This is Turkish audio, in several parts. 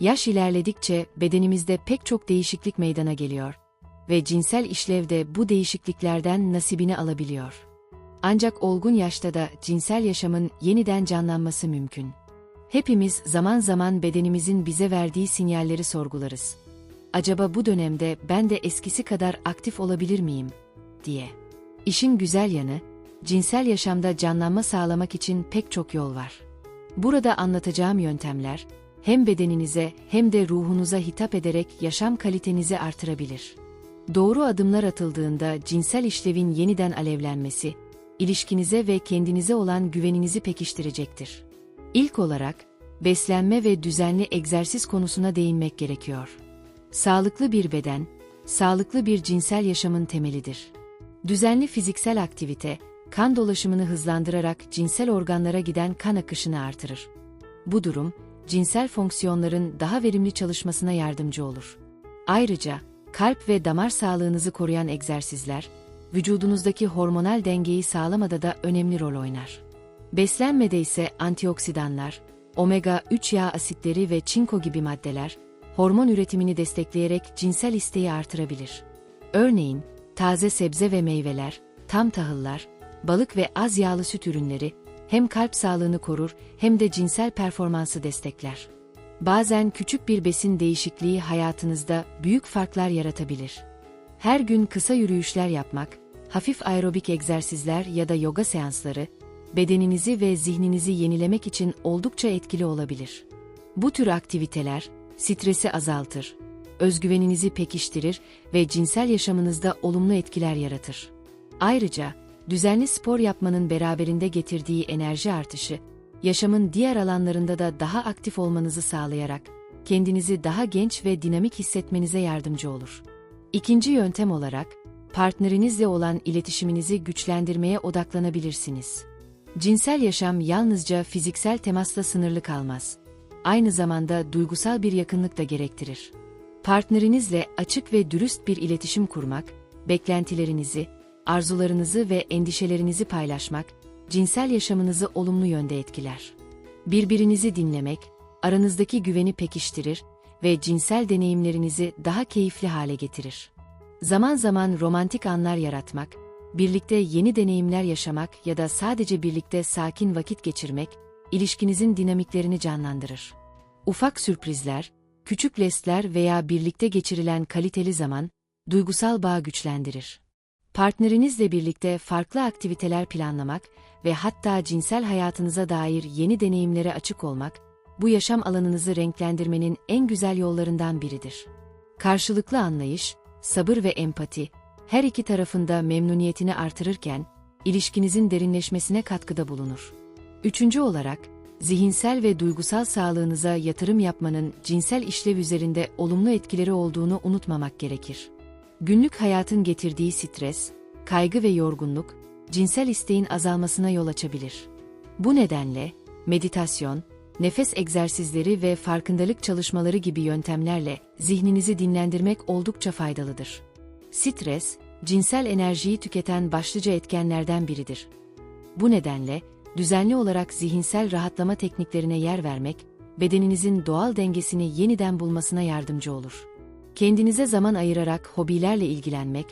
Yaş ilerledikçe bedenimizde pek çok değişiklik meydana geliyor ve cinsel işlev de bu değişikliklerden nasibini alabiliyor. Ancak olgun yaşta da cinsel yaşamın yeniden canlanması mümkün. Hepimiz zaman zaman bedenimizin bize verdiği sinyalleri sorgularız. Acaba bu dönemde ben de eskisi kadar aktif olabilir miyim? diye. İşin güzel yanı, cinsel yaşamda canlanma sağlamak için pek çok yol var. Burada anlatacağım yöntemler, hem bedeninize hem de ruhunuza hitap ederek yaşam kalitenizi artırabilir. Doğru adımlar atıldığında cinsel işlevin yeniden alevlenmesi, ilişkinize ve kendinize olan güveninizi pekiştirecektir. İlk olarak, beslenme ve düzenli egzersiz konusuna değinmek gerekiyor. Sağlıklı bir beden, sağlıklı bir cinsel yaşamın temelidir. Düzenli fiziksel aktivite, kan dolaşımını hızlandırarak cinsel organlara giden kan akışını artırır. Bu durum, cinsel fonksiyonların daha verimli çalışmasına yardımcı olur. Ayrıca, kalp ve damar sağlığınızı koruyan egzersizler, vücudunuzdaki hormonal dengeyi sağlamada da önemli rol oynar. Beslenmede ise antioksidanlar, omega-3 yağ asitleri ve çinko gibi maddeler, hormon üretimini destekleyerek cinsel isteği artırabilir. Örneğin, taze sebze ve meyveler, tam tahıllar, balık ve az yağlı süt ürünleri, hem kalp sağlığını korur hem de cinsel performansı destekler. Bazen küçük bir besin değişikliği hayatınızda büyük farklar yaratabilir. Her gün kısa yürüyüşler yapmak, hafif aerobik egzersizler ya da yoga seansları, bedeninizi ve zihninizi yenilemek için oldukça etkili olabilir. Bu tür aktiviteler, stresi azaltır, özgüveninizi pekiştirir ve cinsel yaşamınızda olumlu etkiler yaratır. Ayrıca, düzenli spor yapmanın beraberinde getirdiği enerji artışı, yaşamın diğer alanlarında da daha aktif olmanızı sağlayarak, kendinizi daha genç ve dinamik hissetmenize yardımcı olur. İkinci yöntem olarak, partnerinizle olan iletişiminizi güçlendirmeye odaklanabilirsiniz. Cinsel yaşam yalnızca fiziksel temasla sınırlı kalmaz. Aynı zamanda duygusal bir yakınlık da gerektirir. Partnerinizle açık ve dürüst bir iletişim kurmak, beklentilerinizi, arzularınızı ve endişelerinizi paylaşmak, cinsel yaşamınızı olumlu yönde etkiler. Birbirinizi dinlemek, aranızdaki güveni pekiştirir ve cinsel deneyimlerinizi daha keyifli hale getirir. Zaman zaman romantik anlar yaratmak, birlikte yeni deneyimler yaşamak ya da sadece birlikte sakin vakit geçirmek, ilişkinizin dinamiklerini canlandırır. Ufak sürprizler, küçük jestler veya birlikte geçirilen kaliteli zaman, duygusal bağ güçlendirir. Partnerinizle birlikte farklı aktiviteler planlamak ve hatta cinsel hayatınıza dair yeni deneyimlere açık olmak, bu yaşam alanınızı renklendirmenin en güzel yollarından biridir. Karşılıklı anlayış, sabır ve empati, her iki tarafında memnuniyetini artırırken, ilişkinizin derinleşmesine katkıda bulunur. Üçüncü olarak, zihinsel ve duygusal sağlığınıza yatırım yapmanın cinsel işlev üzerinde olumlu etkileri olduğunu unutmamak gerekir. Günlük hayatın getirdiği stres, kaygı ve yorgunluk, cinsel isteğin azalmasına yol açabilir. Bu nedenle, meditasyon, nefes egzersizleri ve farkındalık çalışmaları gibi yöntemlerle zihninizi dinlendirmek oldukça faydalıdır. Stres, cinsel enerjiyi tüketen başlıca etkenlerden biridir. Bu nedenle, düzenli olarak zihinsel rahatlama tekniklerine yer vermek, bedeninizin doğal dengesini yeniden bulmasına yardımcı olur. Kendinize zaman ayırarak hobilerle ilgilenmek,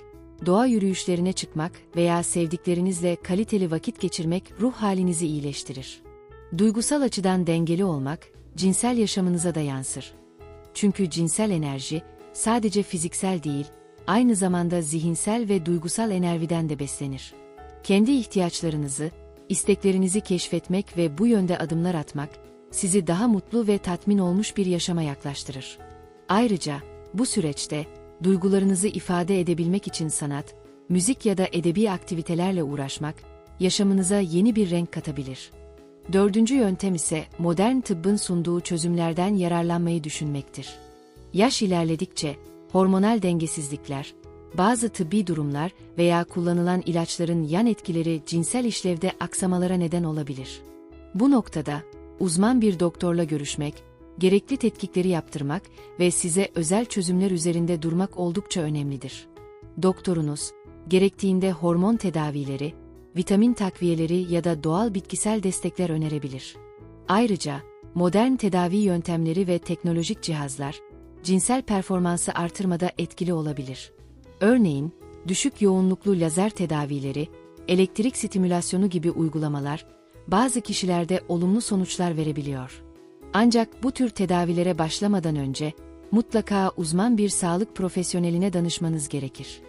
doğa yürüyüşlerine çıkmak veya sevdiklerinizle kaliteli vakit geçirmek ruh halinizi iyileştirir. Duygusal açıdan dengeli olmak, cinsel yaşamınıza da yansır. Çünkü cinsel enerji, sadece fiziksel değil, aynı zamanda zihinsel ve duygusal enerjiden de beslenir. Kendi ihtiyaçlarınızı, isteklerinizi keşfetmek ve bu yönde adımlar atmak, sizi daha mutlu ve tatmin olmuş bir yaşama yaklaştırır. Ayrıca, bu süreçte, duygularınızı ifade edebilmek için sanat, müzik ya da edebi aktivitelerle uğraşmak, yaşamınıza yeni bir renk katabilir. Dördüncü yöntem ise modern tıbbın sunduğu çözümlerden yararlanmayı düşünmektir. Yaş ilerledikçe, hormonal dengesizlikler, bazı tıbbi durumlar veya kullanılan ilaçların yan etkileri cinsel işlevde aksamalara neden olabilir. Bu noktada, uzman bir doktorla görüşmek, gerekli tetkikleri yaptırmak ve size özel çözümler üzerinde durmak oldukça önemlidir. Doktorunuz, gerektiğinde hormon tedavileri, vitamin takviyeleri ya da doğal bitkisel destekler önerebilir. Ayrıca, modern tedavi yöntemleri ve teknolojik cihazlar, cinsel performansı artırmada etkili olabilir. Örneğin, düşük yoğunluklu lazer tedavileri, elektrik stimülasyonu gibi uygulamalar, bazı kişilerde olumlu sonuçlar verebiliyor. Ancak bu tür tedavilere başlamadan önce, mutlaka uzman bir sağlık profesyoneline danışmanız gerekir.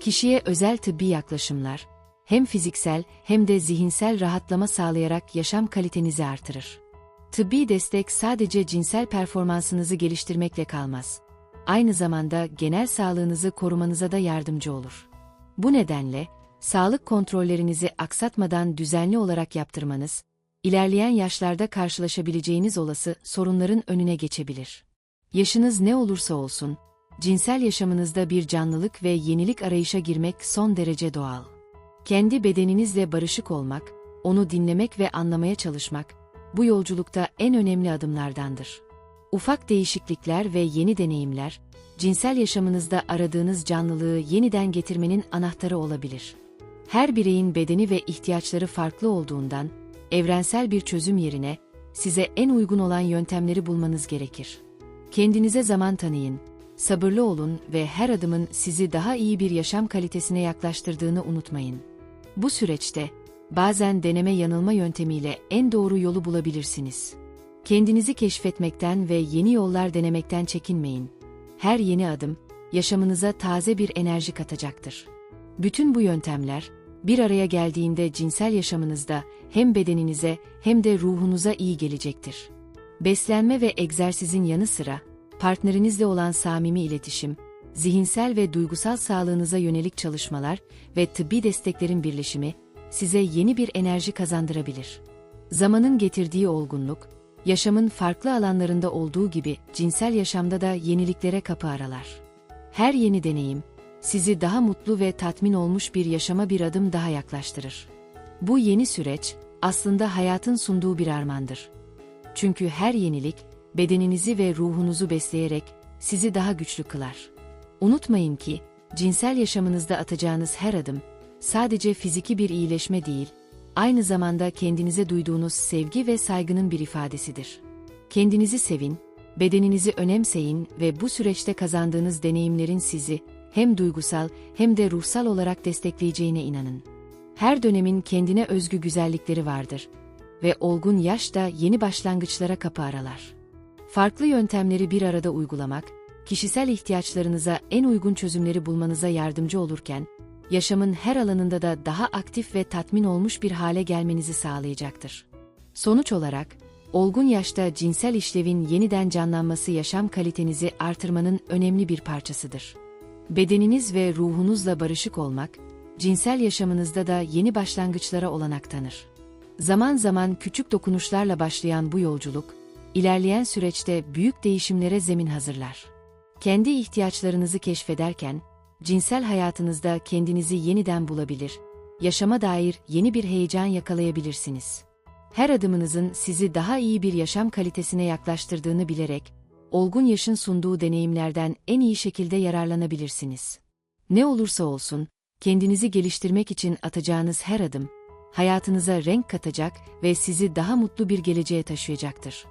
Kişiye özel tıbbi yaklaşımlar, hem fiziksel hem de zihinsel rahatlama sağlayarak yaşam kalitenizi artırır. Tıbbi destek sadece cinsel performansınızı geliştirmekle kalmaz. Aynı zamanda genel sağlığınızı korumanıza da yardımcı olur. Bu nedenle, sağlık kontrollerinizi aksatmadan düzenli olarak yaptırmanız, ilerleyen yaşlarda karşılaşabileceğiniz olası sorunların önüne geçebilir. Yaşınız ne olursa olsun, cinsel yaşamınızda bir canlılık ve yenilik arayışa girmek son derece doğal. Kendi bedeninizle barışık olmak, onu dinlemek ve anlamaya çalışmak, bu yolculukta en önemli adımlardandır. Ufak değişiklikler ve yeni deneyimler, cinsel yaşamınızda aradığınız canlılığı yeniden getirmenin anahtarı olabilir. Her bireyin bedeni ve ihtiyaçları farklı olduğundan, evrensel bir çözüm yerine, size en uygun olan yöntemleri bulmanız gerekir. Kendinize zaman tanıyın, sabırlı olun ve her adımın sizi daha iyi bir yaşam kalitesine yaklaştırdığını unutmayın. Bu süreçte, bazen deneme yanılma yöntemiyle en doğru yolu bulabilirsiniz. Kendinizi keşfetmekten ve yeni yollar denemekten çekinmeyin. Her yeni adım, yaşamınıza taze bir enerji katacaktır. Bütün bu yöntemler, bir araya geldiğinde cinsel yaşamınızda hem bedeninize hem de ruhunuza iyi gelecektir. Beslenme ve egzersizin yanı sıra, partnerinizle olan samimi iletişim, zihinsel ve duygusal sağlığınıza yönelik çalışmalar ve tıbbi desteklerin birleşimi, size yeni bir enerji kazandırabilir. Zamanın getirdiği olgunluk, yaşamın farklı alanlarında olduğu gibi cinsel yaşamda da yeniliklere kapı aralar. Her yeni deneyim, sizi daha mutlu ve tatmin olmuş bir yaşama bir adım daha yaklaştırır. Bu yeni süreç, aslında hayatın sunduğu bir armağandır. Çünkü her yenilik, bedeninizi ve ruhunuzu besleyerek sizi daha güçlü kılar. Unutmayın ki, cinsel yaşamınızda atacağınız her adım, sadece fiziki bir iyileşme değil, aynı zamanda kendinize duyduğunuz sevgi ve saygının bir ifadesidir. Kendinizi sevin, bedeninizi önemseyin ve bu süreçte kazandığınız deneyimlerin sizi hem duygusal hem de ruhsal olarak destekleyeceğine inanın. Her dönemin kendine özgü güzellikleri vardır ve olgun yaş da yeni başlangıçlara kapı aralar. Farklı yöntemleri bir arada uygulamak, kişisel ihtiyaçlarınıza en uygun çözümleri bulmanıza yardımcı olurken, yaşamın her alanında da daha aktif ve tatmin olmuş bir hale gelmenizi sağlayacaktır. Sonuç olarak, olgun yaşta cinsel işlevin yeniden canlanması yaşam kalitenizi artırmanın önemli bir parçasıdır. Bedeniniz ve ruhunuzla barışık olmak, cinsel yaşamınızda da yeni başlangıçlara olanak tanır. Zaman zaman küçük dokunuşlarla başlayan bu yolculuk, ilerleyen süreçte büyük değişimlere zemin hazırlar. Kendi ihtiyaçlarınızı keşfederken, cinsel hayatınızda kendinizi yeniden bulabilir, yaşama dair yeni bir heyecan yakalayabilirsiniz. Her adımınızın sizi daha iyi bir yaşam kalitesine yaklaştırdığını bilerek, olgun yaşın sunduğu deneyimlerden en iyi şekilde yararlanabilirsiniz. Ne olursa olsun, kendinizi geliştirmek için atacağınız her adım, hayatınıza renk katacak ve sizi daha mutlu bir geleceğe taşıyacaktır.